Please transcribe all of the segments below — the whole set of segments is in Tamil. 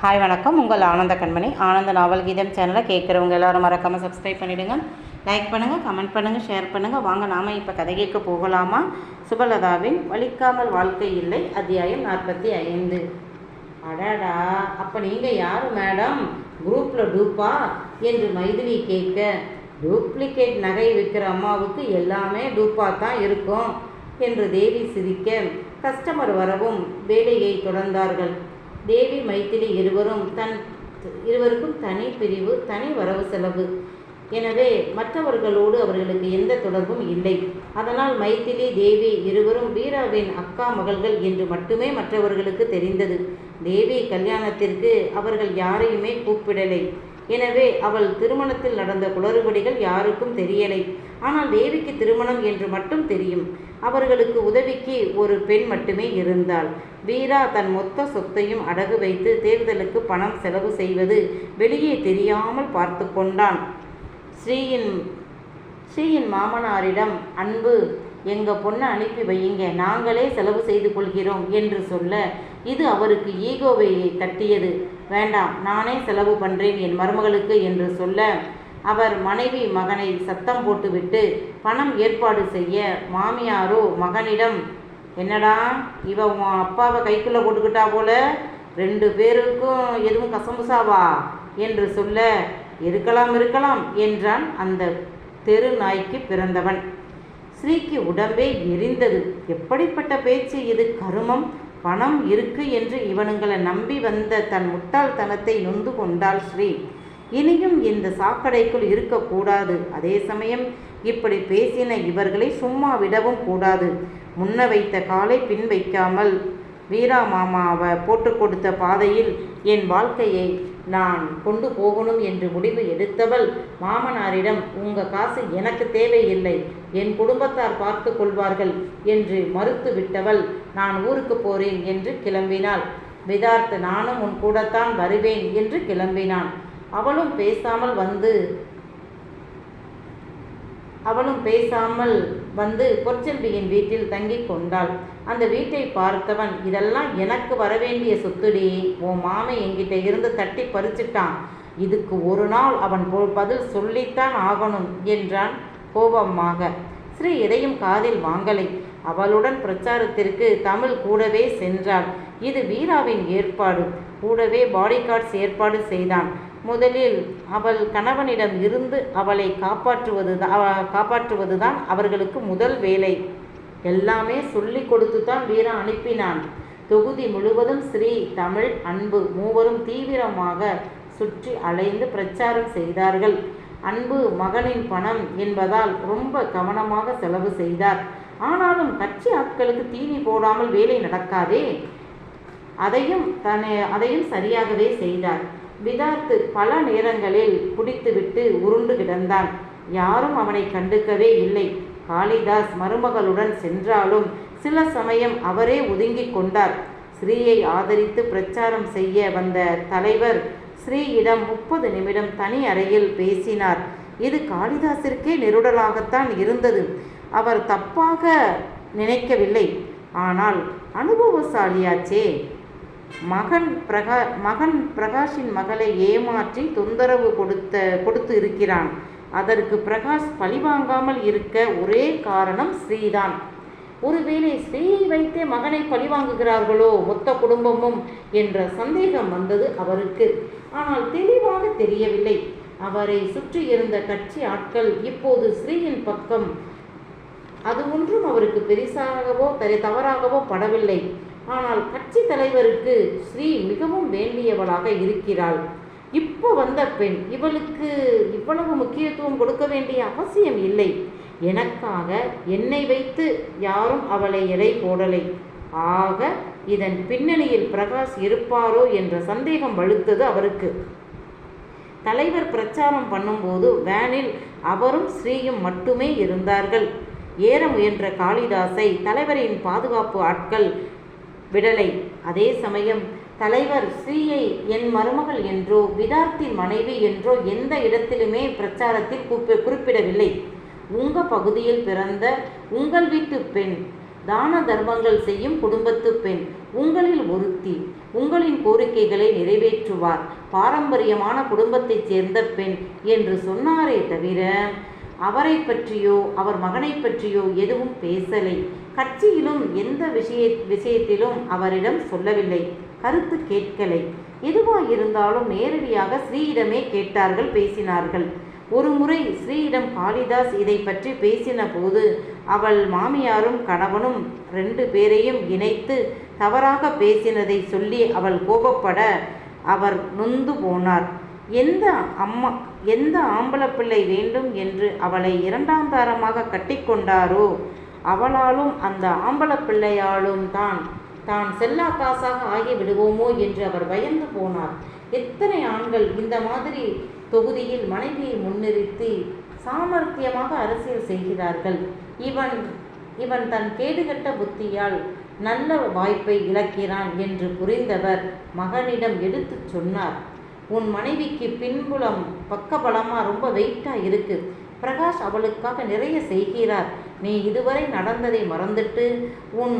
ஹாய் வணக்கம். உங்கள் ஆனந்த கண்மணி. ஆனந்த நாவல் கீதம் சேனலை கேட்குறவங்க எல்லாரும் மறக்காமல் சப்ஸ்கிரைப் பண்ணிவிடுங்க லைக் பண்ணுங்கள் கமெண்ட் பண்ணுங்கள் ஷேர் பண்ணுங்கள் வாங்க நாம் இப்போ கதை கேட்க போகலாமா? சுபலதாவின் வலிக்காமல் வாழ்க்கை இல்லை அத்தியாயம் நாற்பத்தி ஐந்து. அடடா அப்போ நீங்கள் யார் மேடம் குரூப்பில் டூப்பா என்று மைதிலி கேட்க டூப்ளிகேட் நகை விற்கிற அம்மாவுக்கு எல்லாமே டூப்பாக தான் இருக்கும் என்று தேவி சிரிக்க கஸ்டமர் வரவும் வேலையை தொடர்ந்தார்கள். தேவி மைத்திலி இருவரும் தன் இருவருக்கும் தனி பிரிவு தனி வரவு செலவு. எனவே மற்றவர்களோடு அவர்களுக்கு எந்த தொடர்பும் இல்லை. அதனால் மைத்திலி தேவி இருவரும் வீராவின் அக்கா மகள்கள் என்று மட்டுமே மற்றவர்களுக்கு தெரிந்தது. தேவி கல்யாணத்திற்கு அவர்கள் யாரையுமே கூப்பிடலை. எனவே அவள் திருமணத்தில் நடந்த குளறுபடிகள் யாருக்கும் தெரியலை. ஆனால் தேவிக்கு திருமணம் என்று மட்டும் தெரியும். அவர்களுக்கு உதவிக்கு ஒரு பெண் மட்டுமே இருந்தாள். வீரா தன் மொத்த சொத்தையும் அடகு வைத்து தேர்தலுக்கு பணம் செலவு செய்வது வெளியே தெரியாமல் பார்த்து கொண்டான். ஸ்ரீயின் ஸ்ரீயின் மாமனாரிடம் அன்பு எங்கள் பொண்ணை அனுப்பி வையுங்க. நாங்களே செலவு செய்து கொள்கிறோம் என்று சொல்ல இது அவருக்கு ஈகோவை தட்டியது. வேண்டாம் நானே செலவு பண்ணுறேன் என் மருமகளுக்கு என்று சொல்ல அவர் மனைவி மகனை சத்தம் போட்டுவிட்டு பணம் ஏற்பாடு செய்ய மாமியாரோ மகனிடம் என்னடா இவ உன் அப்பாவை கைக்குள்ளே போட்டுக்கிட்டா போல? ரெண்டு பேருக்கும் எதுவும் கசமுசாவா? என்று சொல்ல இருக்கலாம் இருக்கலாம் என்றான் அந்த தெரு நாய்க்கு பிறந்தவன். ஸ்ரீக்கு உடம்பே எரிந்தது. எப்படிப்பட்ட பேச்சு இது? கருமம்? பணம் இருக்கு என்று இவனுங்களை நம்பி வந்த தன் முட்டாள்தனத்தை நொந்து கொண்டாள் ஸ்ரீ. இனியும் இந்த சாக்கடைக்குள் இருக்கக்கூடாது அதே சமயம் இப்படி பேசின இவர்களை சும்மா விடவும் கூடாது. முன்ன வைத்த காலை பின் வைக்காமல். வீரா மாமாவை போட்டு கொடுத்த பாதையில் என் வாழ்க்கையை நான் கொண்டு போகணும் என்று முடிவு எடுத்தவள் மாமனாரிடம் உங்க காசு எனக்கு தேவையில்லை என் குடும்பத்தார் பார்த்து கொள்வார்கள் என்று மறுத்து விட்டவள் நான் ஊருக்கு போறேன் என்று கிளம்பினாள். விதார்த்து நானும் உன் கூடத்தான் வருவேன் என்று கிளம்பினான். அவளும் பேசாமல் வந்து அவளும் பேசாமல் வந்து பொற்செல்வியின் வீட்டில் தங்கிக் கொண்டாள். அந்த வீட்டை பார்த்தவன் இதெல்லாம் எனக்கு வரவேண்டிய சொத்துடி உன் மாமன் என்கிட்ட இருந்து தட்டி பறிச்சிட்டான். இதுக்கு ஒரு நாள் அவன் போல் பதில் சொல்லித்தான் ஆகணும் என்றான் கோபமாக. ஸ்ரீ எதையும் காதில் வாங்கலை. அவளுடன் பிரச்சாரத்திற்கு தமிழ் கூடவே சென்றாள். இது வீராவின் ஏற்பாடு. கூடவே பாடிகார்ட்ஸ் ஏற்பாடு செய்தான். முதலில் அவள் கணவனிடம் இருந்து அவளை காப்பாற்றுவது காப்பாற்றுவதுதான் அவர்களுக்கு முதல் வேலை. எல்லாமே சொல்லி கொடுத்து தான் வீரா அனுப்பினான். தொகுதி முழுவதும் ஸ்ரீ தமிழ் அன்பு மூவரும் தீவிரமாக சுற்றி அலைந்து பிரச்சாரம் செய்தார்கள். அன்பு மகனின் பணம் என்பதால் ரொம்ப கவனமாக செலவு செய்தார். ஆனாலும் கட்சி ஆட்களுக்கு தீனி போடாமல் வேலை நடக்காதே? அதையும் தன்னை அதையும் சரியாகவே செய்தார். விதார்த்து பல நேரங்களில் குடித்துவிட்டு உருண்டு கிடந்தான். யாரும் அவனை கண்டுக்கவே இல்லை. காளிதாஸ் மருமகளுடன் சென்றாலும் சில சமயம் அவரே ஒதுங்கிக் கொண்டார். ஸ்ரீயை ஆதரித்து பிரச்சாரம் செய்ய வந்த தலைவர் ஸ்ரீயிடம் முப்பது நிமிடம் தனி அறையில் பேசினார். இது காளிதாசிற்கே நெருடலாகத்தான் இருந்தது. அவர் தப்பாக நினைக்கவில்லை. ஆனால் அனுபவசாலியாச்சே. மகன் பிரகா மகன் பிரகாஷின் மகளை ஏமாற்றி தொந்தரவு கொடுத்த கொடுத்து இருக்கிறான். அதற்கு பிரகாஷ் பழிவாங்காமல் இருக்க ஒரே காரணம் ஸ்ரீதான். ஒருவேளை ஸ்ரீயை வைத்தே மகனை பழிவாங்குகிறார்களோ மொத்த குடும்பமும் என்ற சந்தேகம் வந்தது அவருக்கு. ஆனால் தெளிவாக தெரியவில்லை. அவரை சுற்றி இருந்த கட்சி ஆட்கள் இப்போது ஸ்ரீயின் பக்கம். அது ஒன்றும் அவருக்கு பெரிசாகவோ தரை தவறாகவோ படவில்லை. ஆனால் கட்சி தலைவருக்கு ஸ்ரீ மிகவும் வேண்டியவளாக இருக்கிறாள். இப்போ வந்த பெண் இவளுக்கு இவ்வளவு முக்கியத்துவம் கொடுக்க வேண்டிய அவசியம் இல்லை. எனக்காக என்னை வைத்து யாரும் அவளை எடை போடலை. ஆக இதன் பின்னணியில் பிரகாஷ் இருப்பாரோ என்ற சந்தேகம் வலுத்தது அவருக்கு. தலைவர் பிரச்சாரம் பண்ணும்போது வேனில் அவரும் ஸ்ரீயும் மட்டுமே இருந்தார்கள். ஏற முயன்ற காளிதாஸை தலைவரின் பாதுகாப்பு ஆட்கள் விடலை. அதே சமயம் தலைவர் ஸ்ரீயை என் மருமகள் என்றோ விதார்த்தின் மனைவி என்றோ எந்த இடத்திலுமே பிரச்சாரத்தில் கூப்பி குறிப்பிடவில்லை. உங்க பகுதியில் பிறந்த உங்கள் வீட்டு பெண் தான தர்மங்கள் செய்யும் குடும்பத்து பெண் உங்களில் ஒருத்தி உங்களின் கோரிக்கைகளை நிறைவேற்றுவார். பாரம்பரியமான குடும்பத்தைச் சேர்ந்த பெண் என்று சொன்னாரே தவிர அவரை பற்றியோ அவர் மகனை பற்றியோ எதுவும் பேசலை. கட்சியிலும் எந்த விஷய விஷயத்திலும் அவரிடம் சொல்லவில்லை. கருத்து கேட்கலை. எதுவாக இருந்தாலும் நேரடியாக ஸ்ரீயிடமே கேட்டார்கள் பேசினார்கள். ஒரு முறை ஸ்ரீயிடம் காளிதாஸ் இதை பற்றி பேசின போது அவள் மாமியாரும் கணவனும் ரெண்டு பேரையும் இணைத்து தவறாக பேசினதை சொல்லி அவள் கோபப்பட அவர் நொந்து போனார். எந்த அம்மா எந்த ஆம்பளப்பிள்ளை வேண்டும் என்று அவளை இரண்டாம் தாரமாக கட்டிக்கொண்டாரோ அவளாலும் அந்த ஆம்பள பிள்ளையாலும் தான் தான் செல்லா காசாக ஆகி விடுவோமோ என்று அவர் பயந்து போனார். எத்தனை ஆண்கள் இந்த மாதிரி தொகுதியில் மனைவியை முன்னிறுத்தி சாமர்த்தியமாக அரசியல் செய்கிறார்கள்? இவன் இவன் தன் கேடுகட்ட புத்தியால் நல்ல வாய்ப்பை இழக்கிறான் என்று புரிந்தவர் மகனிடம் எடுத்துச் சொன்னார். உன் மனைவிக்கு பின்புலம் பக்கபலமாக ரொம்ப வெயிட்டாக இருக்கு. பிரகாஷ் அவளுக்காக நிறைய செய்கிறார். நீ இதுவரை நடந்ததை மறந்துட்டு உன்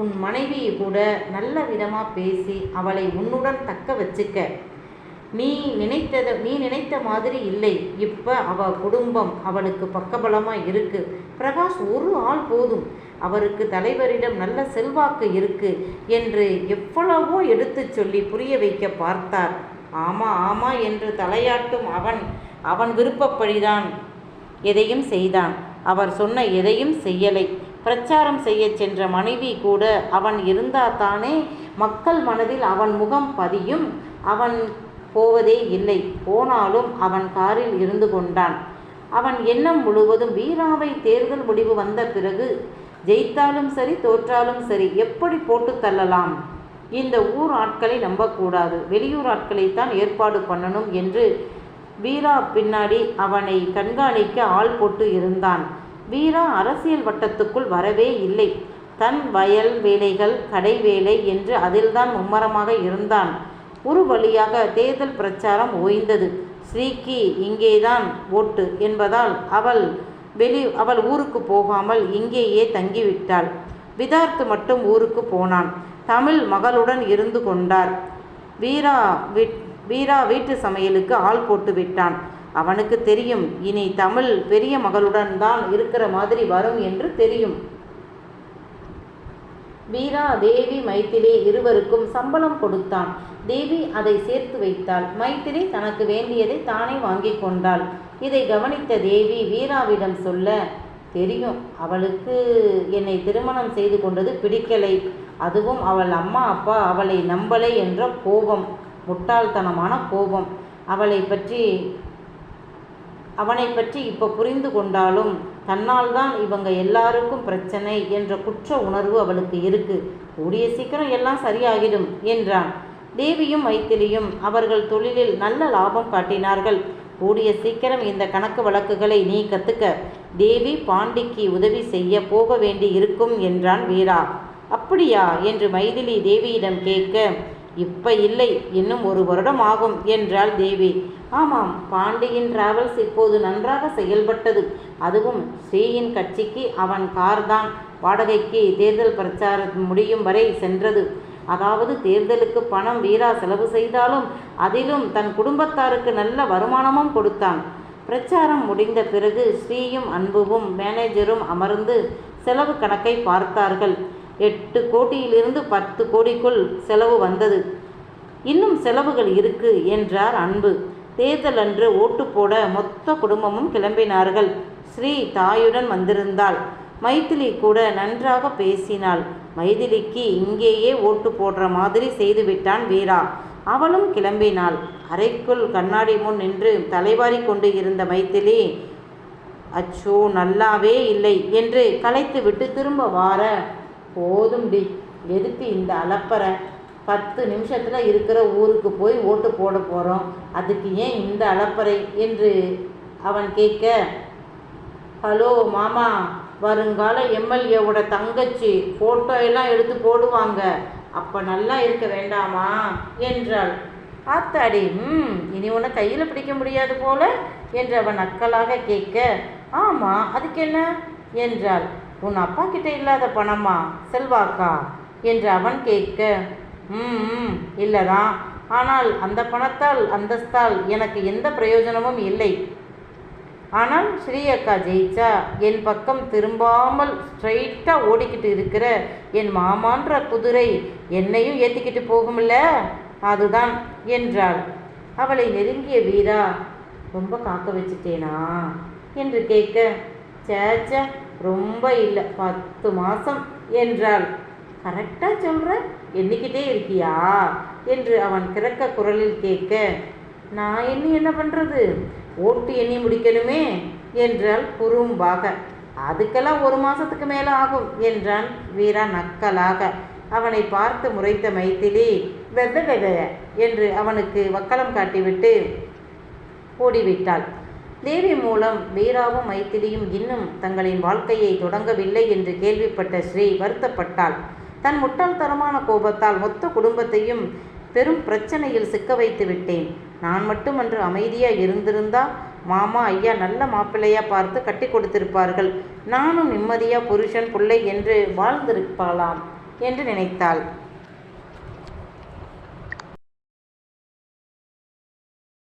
உன் மனைவியை கூட நல்ல விதமாக பேசி அவளை உன்னுடன் தக்க வச்சுக்க. நீ நினைத்ததை நீ நினைத்த மாதிரி இல்லை. இப்போ அவ குடும்பம் அவளுக்கு பக்கபலமாக இருக்கு. பிரகாஷ் ஒரு ஆள் போதும். அவருக்கு தலைவரிடம் நல்ல செல்வாக்கு இருக்கு என்று எவ்வளவோ எடுத்துச் சொல்லி புரிய வைக்க பார்த்தார். ஆமா ஆமா என்று தலையாட்டும் அவன் அவன் விருப்பப்படிதான் எதையும் செய்தான். அவர் சொன்ன எதையும் செய்யலை. பிரச்சாரம் செய்ய சென்ற மனைவி கூட அவன் இருந்தாதானே மக்கள் மனதில் அவன் முகம் பதியும். அவன் போவதே இல்லை. போனாலும் அவன் காரில் இருந்து கொண்டான். அவன் எண்ணம் முழுவதும் வீராவை தேர்தல் முடிவு வந்த பிறகு ஜெயித்தாலும் சரி தோற்றாலும் சரி எப்படி போட்டு தள்ளலாம்? இந்த ஊர் ஆட்களை நம்பக்கூடாது. வெளியூர் ஆட்களைத்தான் ஏற்பாடு பண்ணணும் என்று வீரா பின்னாடி அவனை கண்காணிக்க ஆள் போட்டு இருந்தான். வீரா அரசியல் வட்டத்துக்குள் வரவே இல்லை. தன் வயல் வேலைகள் கடை வேலை என்று அதில்தான் மும்மரமாக இருந்தான். ஒரு வழியாக தேர்தல் பிரச்சாரம் ஓய்ந்தது. ஸ்ரீக்கு இங்கேதான் ஓட்டு என்பதால் அவள் வெளி அவள் ஊருக்கு போகாமல் இங்கேயே தங்கிவிட்டாள். விதார்த்து மட்டும் ஊருக்கு போனான். தமிழ் மகளுடன் இருந்து கொண்டார். வீரா விட் வீரா வீட்டு சமையலுக்கு ஆள் போட்டு விட்டான். அவனுக்கு தெரியும் இனி தமிழ் பெரிய மகளுடன் தான் இருக்கிற மாதிரி வரும் என்று தெரியும். வீரா தேவி மைத்திரி இருவருக்கும் சம்பளம் கொடுத்தான். தேவி அதை சேர்த்து வைத்தாள். மைத்திரி தனக்கு வேண்டியதை தானே வாங்கி கொண்டாள். இதை கவனித்த தேவி வீராவிடம் சொல்ல தெரியும் அவளுக்கு என்னை திருமணம் செய்து கொண்டது பிடிக்கலை. அதுவும் அவள் அம்மா அப்பா அவளை நம்பலை என்ற கோபம். முட்டாள்தனமான கோபம். அவளை பற்றி அவனை பற்றி இப்போ புரிந்து கொண்டாலும் தன்னால் தான் இவங்க எல்லாருக்கும் பிரச்சனை என்ற குற்ற உணர்வு அவளுக்கு இருக்கு. கூடிய சீக்கிரம் எல்லாம் சரியாகிடும் என்றான். தேவியும் மைத்திலியும் அவர்கள் தொழிலில் நல்ல லாபம் காட்டினார்கள். கூடிய சீக்கிரம் இந்த கணக்கு வழக்குகளை நீ கத்துக்க. தேவி பாண்டிக்கு உதவி செய்ய போக வேண்டி இருக்கும் என்றான் வீரா. அப்படியா? என்று மைதிலி தேவியிடம் கேட்க இப்போ இல்லை இன்னும் ஒரு வருடம் ஆகும் என்றாள் தேவி. ஆமாம் பாண்டியின் டிராவல்ஸ் இப்போது நன்றாக செயல்பட்டது. அதுவும் ஸ்ரீயின் கட்சிக்கு அவன் கார் தான் வாடகைக்கு தேர்தல் பிரச்சாரம் முடியும் வரை சென்றது. அதாவது தேர்தலுக்கு பணம் வீரா செலவு செய்தாலும் அதிலும் தன் குடும்பத்தாருக்கு நல்ல வருமானமும் கொடுத்தான். பிரச்சாரம் முடிந்த பிறகு ஸ்ரீயும் அன்புவும் மேனேஜரும் அமர்ந்து செலவு கணக்கை பார்த்தார்கள். எட்டு கோடியிலிருந்து பத்து கோடிக்குள் செலவு வந்தது. இன்னும் செலவுகள் இருக்கு என்றார் அன்பு. தேர்தல் அன்று ஓட்டு போட மொத்த குடும்பமும் கிளம்பினார்கள். ஸ்ரீ தாயுடன் வந்திருந்தாள். மைதிலி கூட நன்றாக பேசினாள். மைதிலிக்கு இங்கேயே ஓட்டு போடுற மாதிரி செய்துவிட்டான் வீரா. அவளும் கிளம்பினாள். அறைக்குள் கண்ணாடி முன் நின்று தலைவாரி கொண்டு இருந்த மைத்திலி அச்சோ நல்லாவே இல்லை என்று கலைத்து விட்டு திரும்ப வார போதும் டி. எதுக்கு இந்த அலப்பறை? பத்து நிமிஷத்தில் இருக்கிற ஊருக்கு போய் ஓட்டு போட போகிறோம் அதுக்கு ஏன் இந்த அலப்பறை? என்று அவன் கேட்க ஹலோ மாமா வருங்கால எம்எல்ஏவோட தங்கச்சி ஃபோட்டோ எல்லாம் எடுத்து போடுவாங்க. அப்போ நல்லா இருக்க வேண்டாமா? என்றாள். ஆத்தாடி ம் இனி உன்னை கையில் பிடிக்க முடியாது போல. என்று அவன் நக்கலாக கேட்க ஆமாம் அதுக்கு என்ன? என்றாள். உன் அப்பா கிட்ட இல்லாத பணமா செல்வாக்கா? என்று அவன் கேட்க ம் இல்லைதான் ஆனால் அந்த பணத்தால் அந்தஸ்தால் எனக்கு எந்த பிரயோஜனமும் இல்லை. ஆனால் ஸ்ரீயக்கா ஜெயிச்சா என் பக்கம் திரும்பாமல் ஸ்ட்ரைட்டாக ஓடிக்கிட்டு இருக்கிற என் மாமான்ற குதிரை என்னையும் ஏற்றிக்கிட்டு போகும்ல? அதுதான் என்றாள். அவளை நெருங்கிய வீரா ரொம்ப காக்க வச்சுட்டேனா? என்று கேட்க சேச்ச ரொம்ப இல்லை. பத்து மாதம் என்றாள். கரெக்டாக சொல்கிற எண்ணிக்கிட்டே இருக்கியா? என்று அவன் கிறக்க குரலில் கேட்க நான் எண்ணி என்ன பண்ணுறது ஓட்டு எண்ணி முடிக்கணுமே? என்றாள் குறும்பாக. அதுக்கெல்லாம் ஒரு மாதத்துக்கு மேலே ஆகும் என்றான் வீரா நக்கலாக. அவனை பார்த்து முறைத்த மைத்திலி வெவ்வே வெவ்வே என்று அவனுக்கு வக்கலம் காட்டிவிட்டு ஓடிவிட்டாள். தேவி மூலம் வீராவும் மைத்திரியும் இன்னும் தங்களின் வாழ்க்கையை தொடங்கவில்லை என்று கேள்விப்பட்ட ஸ்ரீ வருத்தப்பட்டாள். தன் முட்டாள்தனமான கோபத்தால் மொத்த குடும்பத்தையும் பெரும் பிரச்சனையில் சிக்க வைத்து விட்டேன். நான் மட்டுமன்று அமைதியாக இருந்திருந்தா மாமா ஐயா நல்ல மாப்பிள்ளையாக பார்த்து கட்டி கொடுத்திருப்பார்கள். நானும் நிம்மதியாக புருஷன் பிள்ளை என்று வாழ்ந்திருப்பாளாம் என்று நினைத்தாள்.